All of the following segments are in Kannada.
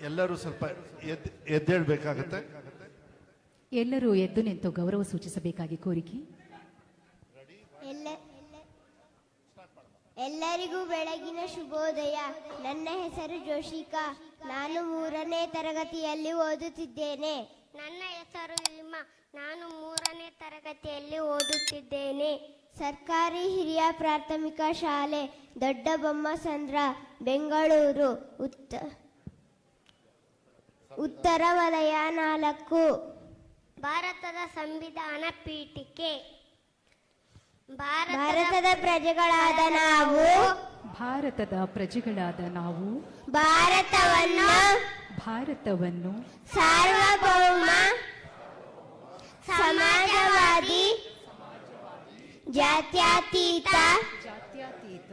ಎಲ್ಲರೂ ಸ್ವಲ್ಪ ಎದ್ ಎದ್ದೇಳ್ಬೇಕಾಗತ್ತೆ. ಎಲ್ಲರೂ ಎದ್ದು ನಿಂತು ಗೌರವ ಸೂಚಿಸಬೇಕಾಗಿ ಕೋರಿಕೆ. ಎಲ್ಲ ಎಲ್ಲರಿಗೂ ಬೆಳಗಿನ ಶುಭೋದಯ. ನನ್ನ ಹೆಸರು ಜೋಶಿಕಾ. ನಾನು ಮೂರನೇ ತರಗತಿಯಲ್ಲಿ ಓದುತ್ತಿದ್ದೇನೆ. ನನ್ನ ಹೆಸರು ಇಲ್ಮಾ ನಾನು ಮೂರನೇ ತರಗತಿಯಲ್ಲಿ ಓದುತ್ತಿದ್ದೇನೆ. ಸರ್ಕಾರಿ ಹಿರಿಯ ಪ್ರಾಥಮಿಕ ಶಾಲೆ ದೊಡ್ಡಬೊಮ್ಮಸಂದ್ರ ಬೆಂಗಳೂರು. ಉತ್ತ ಉತ್ತರ ವಲಯ ನಾಲ್ಕು. ಭಾರತದ ಸಂವಿಧಾನ ಪೀಠಿಕೆ. ಭಾರತದ ಪ್ರಜೆಗಳಾದ ನಾವು. ಭಾರತದ ಪ್ರಜೆಗಳಾದ ನಾವು. ಭಾರತವನ್ನು ಭಾರತವನ್ನು ಸಾರ್ವಭೌಮ ಸಮಾಜವಾದಿ ಜಾತ್ಯತೀತ ಜಾತ್ಯತೀತ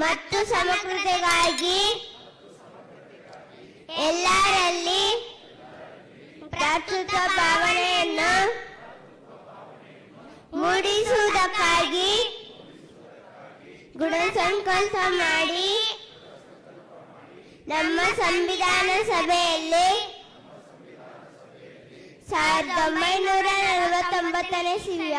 ಮತ್ತು ಸಮಗ್ರತೆಗಾಗಿ ಎಲ್ಲರಲ್ಲಿ ಪ್ರಾಕೃತ ಭಾವನೆಯನ್ನು ಮೂಡಿಸುವುದಕ್ಕಾಗಿ ಗುಣ ಸಂಕಲ್ಪ ಮಾಡಿ ನಮ್ಮ ಸಂವಿಧಾನ ಸಭೆಯಲ್ಲಿ ಸಾವಿರದ ಒಂಬೈನೂರ ನಲವತ್ತೊಂಬತ್ತನೇ ಸಿವಿಯ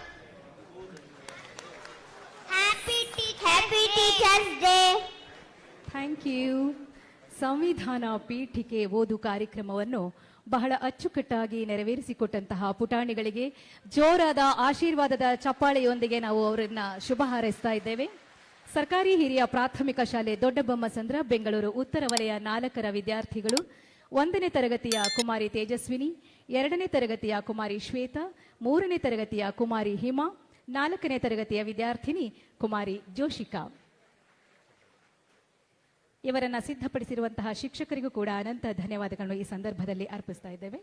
ಟೀಚರ್ಸ್ ಡೇ ಥ್ಯಾಂಕ್ ಯು ಸಂವಿಧಾನ ಪೀಠಿಕೆ ಓದು ಕಾರ್ಯಕ್ರಮವನ್ನು ಬಹಳ ಅಚ್ಚುಕಟ್ಟಾಗಿ ನೆರವೇರಿಸಿಕೊಟ್ಟಂತಹ ಪುಟಾಣಿಗಳಿಗೆ ಜೋರಾದ ಆಶೀರ್ವಾದದ ಚಪ್ಪಾಳೆಯೊಂದಿಗೆ ನಾವು ಅವರನ್ನ ಶುಭ ಹಾರೈಸ್ತಾ ಇದ್ದೇವೆ. ಸರ್ಕಾರಿ ಹಿರಿಯ ಪ್ರಾಥಮಿಕ ಶಾಲೆ ದೊಡ್ಡಬೊಮ್ಮಸಂದ್ರ ಬೆಂಗಳೂರು ಉತ್ತರ ವಲಯ ನಾಲ್ಕರ ವಿದ್ಯಾರ್ಥಿಗಳು, ಒಂದನೇ ತರಗತಿಯ ಕುಮಾರಿ ತೇಜಸ್ವಿನಿ, ಎರಡನೇ ತರಗತಿಯ ಕುಮಾರಿ ಶ್ವೇತಾ, ಮೂರನೇ ತರಗತಿಯ ಕುಮಾರಿ ಹಿಮಾ, ನಾಲ್ಕನೇ ತರಗತಿಯ ವಿದ್ಯಾರ್ಥಿನಿ ಕುಮಾರಿ ಜೋಶಿಕಾ. ಇವರನ್ನ ಸಿದ್ಧಪಡಿಸಿರುವಂತಹ ಶಿಕ್ಷಕರಿಗೂ ಕೂಡ ಅನಂತ ಧನ್ಯವಾದಗಳನ್ನು ಈ ಸಂದರ್ಭದಲ್ಲಿ ಅರ್ಪಿಸ್ತಾ ಇದ್ದೇವೆ.